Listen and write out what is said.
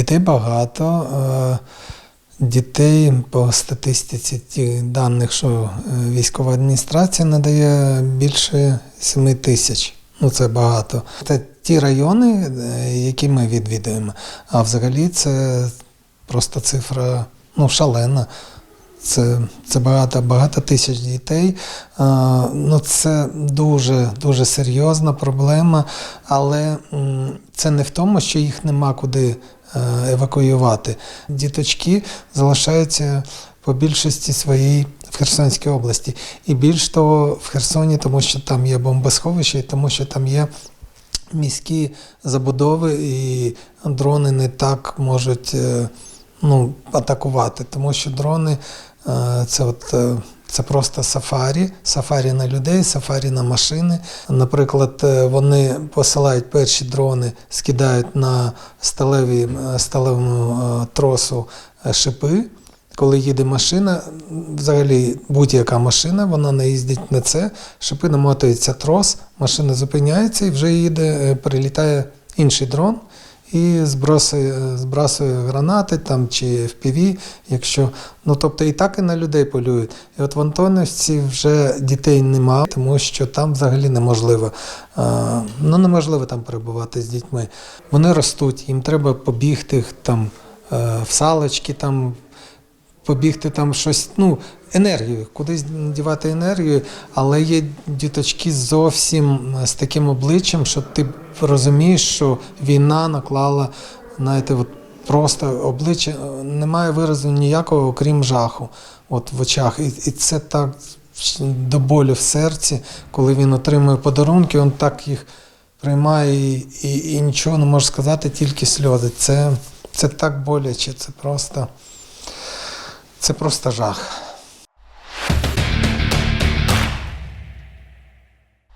Дітей багато. Е, Дітей по статистиці тих даних, що е, військова адміністрація надає більше 7 тисяч. Ну це багато. Це ті райони, е, які ми відвідуємо. А взагалі це просто цифра ну, шалена. Це, це багато, багато тисяч дітей. А, ну, це дуже, дуже серйозна проблема, але це не в тому, що їх нема куди е, евакуювати. Діточки залишаються по більшості своїй в Херсонській області. І більш того, в Херсоні, тому що там є бомбосховище, і тому що там є міські забудови, і дрони не так можуть е, ну, атакувати, тому що дрони е, це от. е, Це просто сафарі, сафарі на людей, сафарі на машини. Наприклад, е, вони посилають перші дрони, скидають на сталеві, сталевому тросу шипи. Коли їде машина, взагалі будь-яка машина, вона не їздить на це, шипи намотується трос, машина зупиняється і вже їде, прилітає інший дрон і збросує, збрасує гранати там чи FPV, якщо. Ну тобто і так і на людей полюють. І от в Антонівці вже дітей немає, тому що там взагалі неможливо. А, ну неможливо там перебувати з дітьми. Вони ростуть, їм треба побігти там е, в салочки, там побігти там щось, ну, енергію, кудись дівати енергію, але є діточки зовсім з таким обличчям, що ти розумієш, що війна наклала, знаєте, от просто обличчя е, немає виразу ніякого, окрім жаху, от в очах. І, і це так до болю в серці, коли він отримує подарунки, він так їх приймає і, і, і нічого не може сказати, тільки сльози. Це, це так боляче, це просто. Це просто жах.